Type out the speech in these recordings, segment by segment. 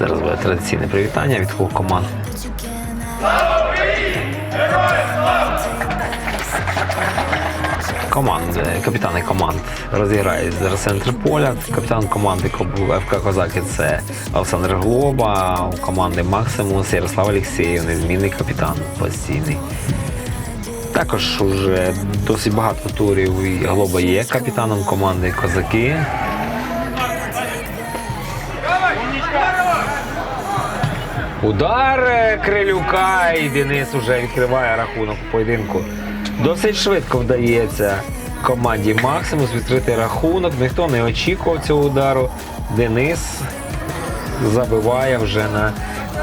Зараз буде традиційне привітання від двох команд. Команди, капітани команд розіграють зараз центр поля. Капітан команди ФК Козаки це Олександр Глоба, у команди Максимус Ярослав Олексєєв, незмінний капітан постійний. Також уже досить багато турів і Глоба є капітаном команди Козаки. Удар е, Крилюка і Денис уже відкриває рахунок у поєдинку. Досить швидко вдається команді Максимус відкрити рахунок. Ніхто не очікував цього удару. Денис забиває вже на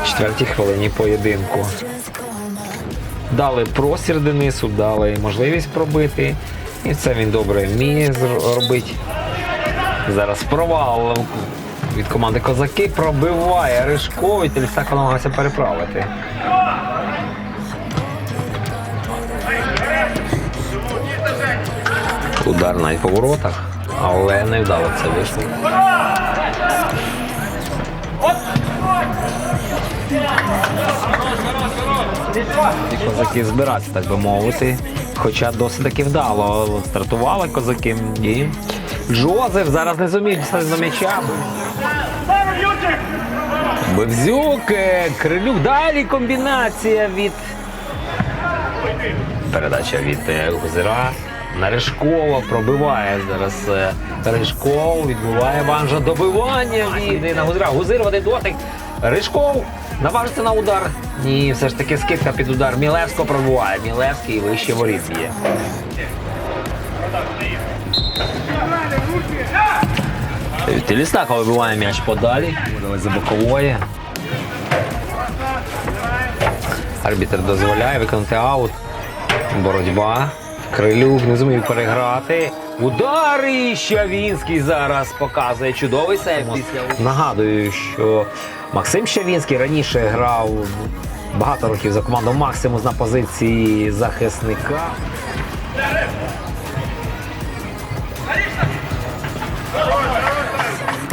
четвертій хвилині поєдинку. Дали простір Денису, дали можливість пробити. І це він добре вміє зр- робити. Зараз провал від команди Козаки пробиває Ришко і Тельсак намагається переправити. Удар навіть по воротах, але не вдало це вийшло. І козаки збираються, так би мовити. Хоча досить таки вдало стартували козаки. І Джозеф зараз не зумів дістати до м'яча. Бевзюк, е, Крилюк. Далі комбінація від. Передача від е, Гузера. На Ришкова пробиває зараз е, Ришков, відбуває Ванжа добивання від на Гузера. Гузир один дотик. Ришков наважиться на удар. Ні, все ж таки скидка під удар. Мілевського пробиває. Мілевський вище воріт б'є. Телістака вибиває м'яч подалі. Видали за бокової. Арбітр дозволяє виконати аут. Боротьба. Крилюк не зумів переграти. Удар і Щавінський зараз показує чудовий сейв. Нагадую, що Максим Щавінський раніше грав багато років за команду Максимус на позиції захисника.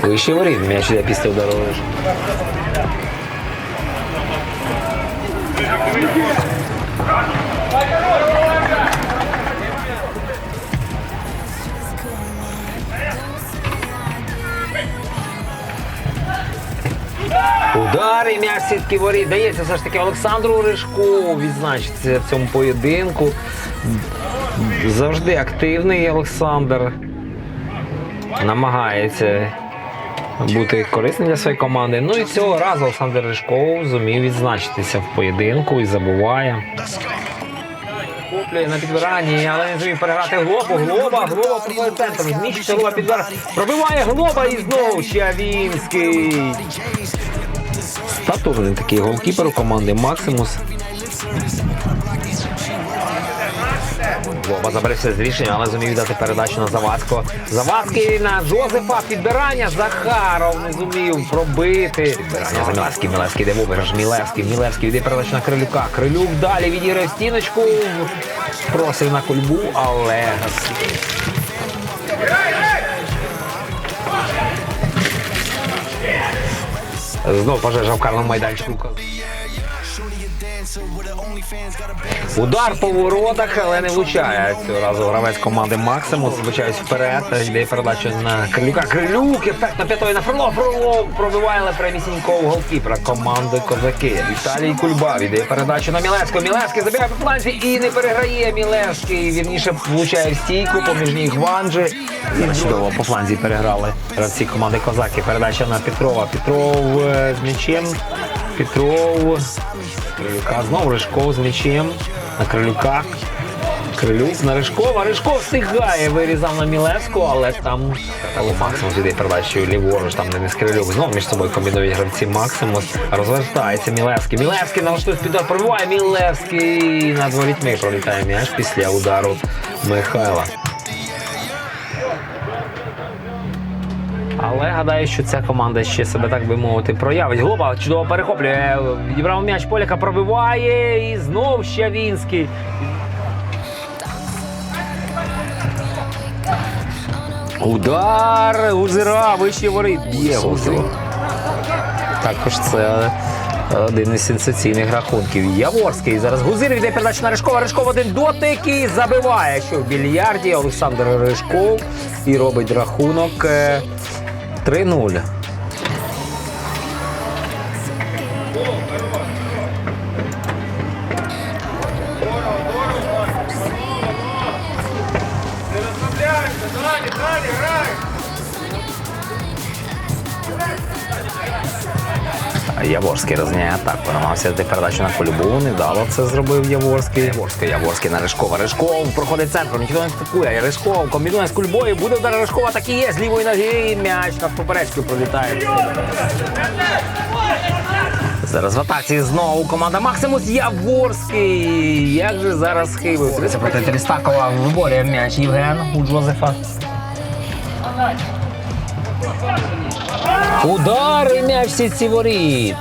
Вище воріт, м'яч йде після удару. Удар і м'яч сітки воріт. Дається все ж таки Олександру Рижку відзначитися в цьому поєдинку. Завжди активний Олександр. Намагається бути корисним для своєї команди. Ну і цього разу Олександр Рижков зумів відзначитися в поєдинку і забуває. Куплює на підбиранні, але не зумів переграти глобу. Глоба, глоба проходить центром. Зміщиться глоба підбирає. Пробиває глоба і знову Щавінський. Статурний такий голкіпер команди Максимус. Вова заберився з рішення, але зумів віддати передачу на Завадського. Завадський на Жозефа підбирання. Захаров не зумів пробити. Підбирання за Мілевський. Мілевський йде в обіграш. Мілевський. Мілевський йде передачу на Крилюка. Крилюк далі відіграє стіночку. Просив на кульбу, але Знов пожежа в карному майданчику. Удар по воротах, але не влучає. Цього разу гравець команди Максимус. Звичайно, вперед. Йде передача на Крилюка. Крилюк, ефектно п'ятою на Фролов. Фролов пробиває але прямісінько у голкіпера команди Козаки. Віталій Кульба йде передачу на Мілевського. Мілевський забирає по фланзі і не переграє Мілевський. Вірніше влучає в стійку, поміж них Ванджи. І чудово по фланзі переграли гравці команди Козаки. Передача на Петрова. Петров е, з м'ячем. Петров. Крилюка знову Рижков з м'ячем. На Крилюка. Крилюк на Рижкова. Рижков встигає, вирізав на Мілевську, але там Максимус іде передачею ліворуч, там Денис Крилюк. Знову між собою комбінують гравці Максимус. Розвертається Мілевський. Мілевський налаштує підор, пробиває Мілевський. Над ворітьми пролітає м'яч після удару Михайла. Але гадаю, що ця команда ще себе так би мовити проявить. Глоба чудово перехоплює. Відібрав м'яч Поляка, пробиває і знов Щавінський. Удар Гузера, вище воріт. Б'є Гузер. також це один із сенсаційних рахунків. Яворський. Зараз Гузир йде передачу на Ришкова. Ришков один дотик і забиває, що в більярді Олександр Ришков і робить рахунок е, 3-0. Яворський розняє атаку. Намагався дати передачу на Кульбу. Невдало це зробив Яворський. Яворський, Яворський на Ришкова. Ришков проходить центром, ніхто не атакує. Ришков комбінує з Кульбою. Буде удар Ришкова, так і є. З лівої ноги м'яч над поперечкою пролітає. Зараз в атаці знову команда Максимус Яворський. Як же зараз схибився? Це проти Трістакова виборює м'яч Євген у Джозефа. Удар і м'яч в сітці воріт.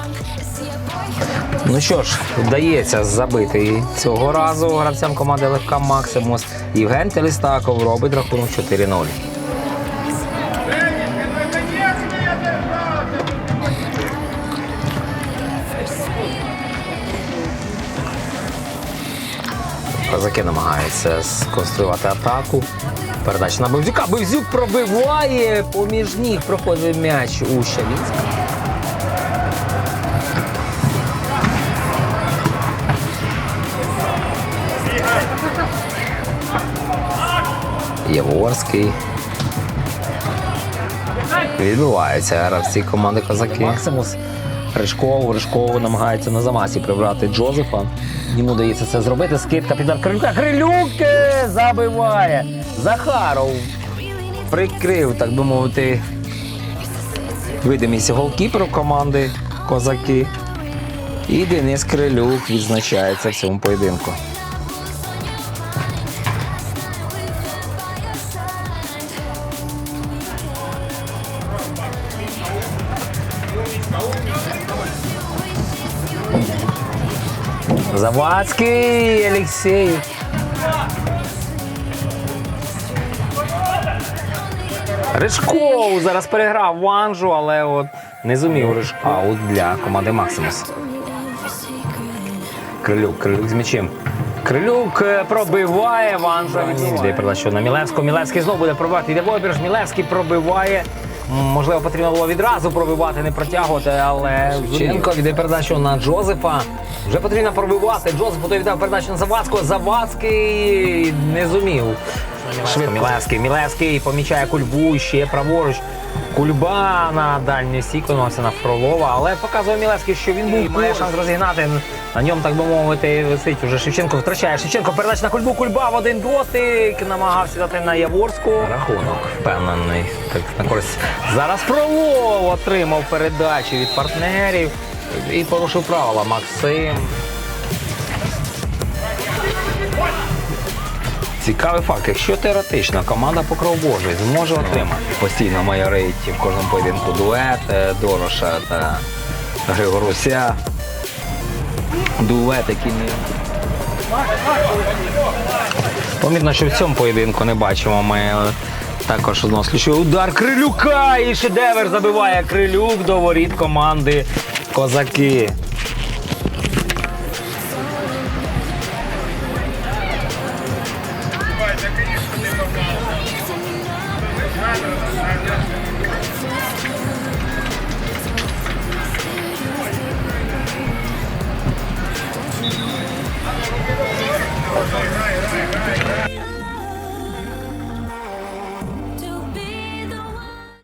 Ну що ж, вдається забити цього разу гравцям команди Легка Максимус. Євген Телістаков робить рахунок 4-0. Козаки намагаються сконструювати атаку. Передача на Бивзюка. Бивзюк пробиває. Поміж ніг проходить м'яч у Щавінська. Яворський. Відбуваються гравці команди Козаки. Максимус Ришков, Ришков намагається на замасі прибрати Джозефа. Йому дається це зробити. Скидка під Крилюка. Крилюк забиває. Захаров прикрив, так би мовити, видимість голкіперу команди Козаки. І Денис Крилюк відзначається в цьому поєдинку. Завадський Олексій. Ришков зараз переграв Ванжу, але от не зумів Ришков. Аут для команди Максимус. Крилюк, Крилюк з м'ячем. Крилюк е, пробиває Ванжа. Йде передачу на Мілевського. Мілевський знову буде пробивати. Йде Вобірш. Мілевський пробиває. Можливо, потрібно було відразу пробивати, не протягувати, але Ченко віддає передачу на Джозефа. Вже потрібно пробивати. Джозеф той віддав передачу на Завадського. Завадський не зумів. Швидко. Мілевський. Мілевський помічає кульбу ще праворуч. Кульба на дальній виконався на Фролова, але показує Мілевський, що він був має шанс розігнати. На ньому, так би мовити, висить уже Шевченко втрачає. Шевченко передача на кульбу, кульба в один дотик. Намагався дати на Яворську. Рахунок впевнений. Так на користь. Зараз Фролов отримав передачі від партнерів і порушив правила Максим. Цікавий факт, якщо теоретично команда Покров Божий зможе отримати постійно майорить в кожному поєдинку дует е, Дороша та Григоруся. Дует, який не. Помітно, що в цьому поєдинку не бачимо ми е, також одного ключовий удар Крилюка і шедевр забиває Крилюк до воріт команди Козаки.